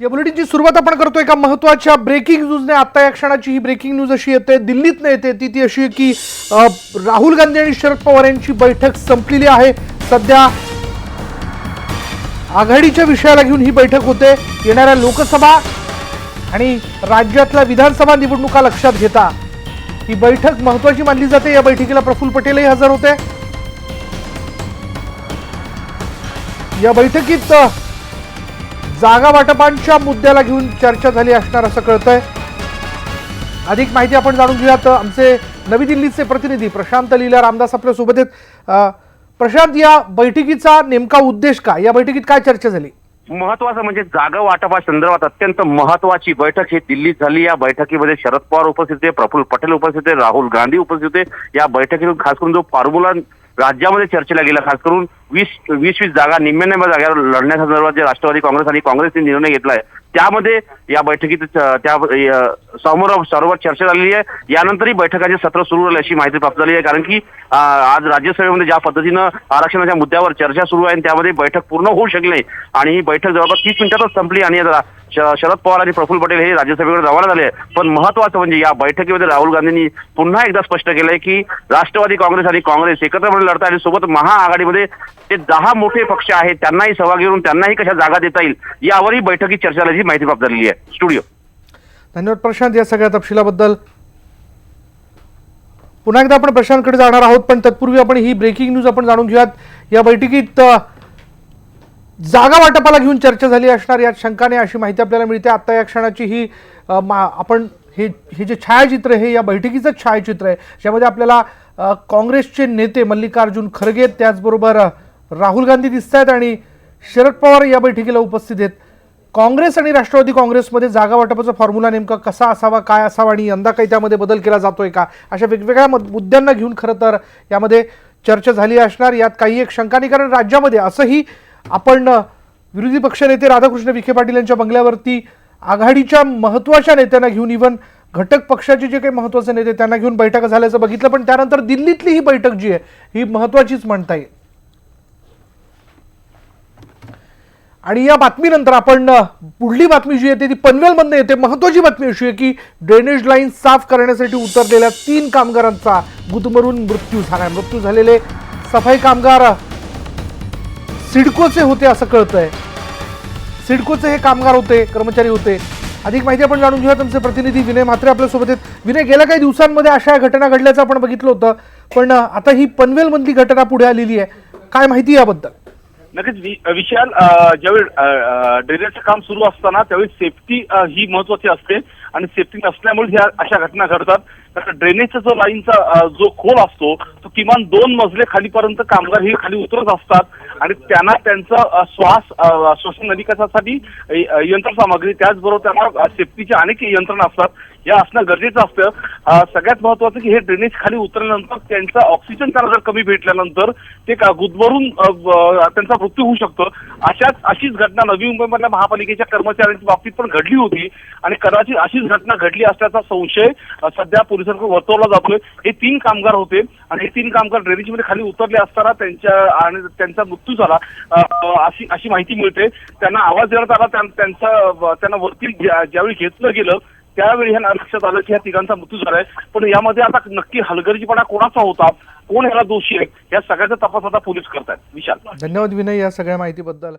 या बुलेटिनची सुरुवात आपण करतोय एका महत्त्वाच्या ब्रेकिंग न्यूजने आता या क्षणाची ही ब्रेकिंग न्यूज अशी येते. दिल्लीत येते. ती ती अशी आहे की राहुल गांधी आणि शरद पवार यांची बैठक संपलेली आहे. सध्या आघाडीच्या विषयाला घेऊन ही बैठक होते. येणाऱ्या लोकसभा आणि राज्यातल्या विधानसभा निवडणुका लक्षात घेता. ही बैठक महत्वाची मानली जाते. या बैठकीला प्रफुल्ल पटेलही हजर होते. या बैठकीत जागा वाटपांच्या मुद्द्याला घेऊन चर्चा झाली असणार असं कळतंय. अधिक माहिती आपण जाणून घेऊयात. आमचे नवी दिल्लीचे प्रतिनिधी प्रशांत लीला रामदास आपल्यासोबत आहेत. प्रशांत या बैठकीचा नेमका उद्देश काय? या बैठकीत काय चर्चा झाली? महत्वाचं म्हणजे जागा वाटपा संदर्भात अत्यंत महत्वाची बैठक ही दिल्लीत झाली. या बैठकीमध्ये शरद पवार उपस्थित होते प्रफुल्ल पटेल उपस्थित होते राहुल गांधी उपस्थित होते. या बैठकीतून खास करून जो फॉर्म्युला राज्यामध्ये चर्चेला गेला. खास करून वीस वीस वीस जागा निम्म्या निम्म्या जागेवर लढण्यासंदर्भात जे राष्ट्रवादी काँग्रेस आणि काँग्रेसने निर्णय घेतलाय त्यामध्ये या बैठकीत त्या समोर सर्वात चर्चा झालेली आहे. यानंतरही बैठकाचे सत्र सुरू झाले अशी माहिती प्राप्त झाली आहे. कारण की आज राज्यसभेमध्ये ज्या पद्धतीनं आरक्षणाच्या मुद्द्यावर चर्चा सुरू आहे त्यामध्ये बैठक पूर्ण होऊ शकली नाही आणि ही बैठक जवळपास तीस मिनिटातच संपली आणि शरद पवार आणि प्रफुल्ल पटेल हे राज्यसभेकडे रवाना झाले. पण महत्वाचं म्हणजे या बैठकीमध्ये राहुल गांधींनी पुन्हा एकदा स्पष्ट केलंय की राष्ट्रवादी काँग्रेस आणि काँग्रेस एकत्रपणे लढत आणि सोबत महाआघाडीमध्ये ते दहा मोठे पक्ष आहेत त्यांनाही सहभागी होऊन त्यांनाही कशा जागा देता येईल यावरही बैठकीत चर्चा झाल्याची माहिती प्राप्त झालेली आहे. स्टुडिओ. धन्यवाद प्रशांत. या सगळ्या तपशिलाबद्दल पुन्हा एकदा आपण प्रशांतकडे जाणार आहोत पण तत्पूर्वी आपण ही ब्रेकिंग न्यूज आपण जाणून घेऊयात. या बैठकीत जागा वाटपाला घेऊन चर्चा झाली असणार यात शंकाने अशी माहिती आपल्याला मिळते. आता या क्षणाची ही मा- आपण हे हे जे छायाचित्र हे या बैठकीचं छायाचित्र आहे ज्यामध्ये आपल्याला काँग्रेसचे नेते मल्लिकार्जुन खरगे त्याचबरोबर राहुल गांधी दिसत आहेत आणि शरद पवार या बैठकीला उपस्थित आहेत. काँग्रेस आणि राष्ट्रवादी काँग्रेसमध्ये जागा वाटपाचा फॉर्म्युला नेमका कसा असावा काय असावा आणि यंदा काही त्यामध्ये बदल केला जातोय का? अशा वेगवेगळ्या मुद्द्यांना घेऊन खरं तर यामध्ये चर्चा झाली असणार. यात काही एक शंका नाही कारण राज्यामध्ये असंही आपण विरोधी पक्षनेते राधाकृष्ण विखे पाटील यांच्या बंगल्यावरती आघाडीच्या महत्त्वाच्या नेत्यांना घेऊन इव्हन घटक पक्षाचे जे काही महत्त्वाचे नेते त्यांना घेऊन बैठका झाल्याचं बघितलं पण त्यानंतर दिल्लीतली ही बैठक जी आहे ही महत्त्वाचीच म्हणता येईल. आणि या बातमीनंतर आपण पुढली बातमी जी येते ती पनवेलमधनं येते. महत्वाची बातमी अशी आहे की ड्रेनेज लाईन साफ करण्यासाठी उतरलेल्या तीन कामगारांचा गुदमरून मृत्यू झाला मृत्यू झालेले सफाई कामगार सिडकोचे होते असं कळतंय. सिडकोचे हे कामगार होते कर्मचारी होते. अधिक माहिती आपण जाणून घेऊया तुमचे प्रतिनिधी विनय म्हात्रे आपल्यासोबत आहेत. विनय गेल्या काही दिवसांमध्ये अशा घटना घडल्याचं आपण बघितलं होतं. पण आता ही पनवेलमधली घटना पुढे आलेली आहे. काय माहिती याबद्दल? नक्कीच विशाल ज्यावेळी ड्रेनेजचं काम सुरू असताना त्यावेळी सेफ्टी ही महत्वाची असते. आणि सेफ्टी नसल्यामुळे ह्या अशा घटना घडतात. कारण ड्रेनेजचा जो लाईनचा जो खोल असतो तो किमान दोन मजले खालीपर्यंत कामगार हे खाली उतरत असतात. आणि त्यांना त्यांचा श्वास श्वसन नलिकासाठी यंत्रसामग्री त्याचबरोबर त्यांना सेफ्टीचे अनेक यंत्रणा असतात. या असणं गरजेचं असतं. सगळ्यात महत्वाचं की हे ड्रेनेज खाली उतरल्यानंतर त्यांचा ऑक्सिजन त्यांना जर कमी भेटल्यानंतर ते का गुदमरून त्यांचा मृत्यू होऊ शकतो. अशाच अशीच घटना नवी मुंबईमधल्या महापालिकेच्या कर्मचाऱ्यांच्या बाबतीत पण घडली होती. आणि कदाचित अशीच घटना घडली असल्याचा संशय सध्या पोलिसांकडून वर्तवला जातोय. हे तीन कामगार होते आणि हे तीन कामगार ड्रेनेजमध्ये खाली उतरले असताना त्यांच्या आणि त्यांचा मृत्यू झाला. अशी अशी माहिती मिळते. त्यांना आवाज देण्यात आला त्यांचा त्यांना वरती ज्यावेळी घेतलं गेलं त्यावेळी ह्या लक्षात आलं की ह्या तिघांचा मृत्यू झालाय. पण यामध्ये आता नक्की हलगर्जीपणा कोणाचा होता? कोण ह्याला दोषी आहे? या सगळ्याचा तपास आता पोलीस करतायत. विशाल. धन्यवाद विनय या सगळ्या माहितीबद्दल.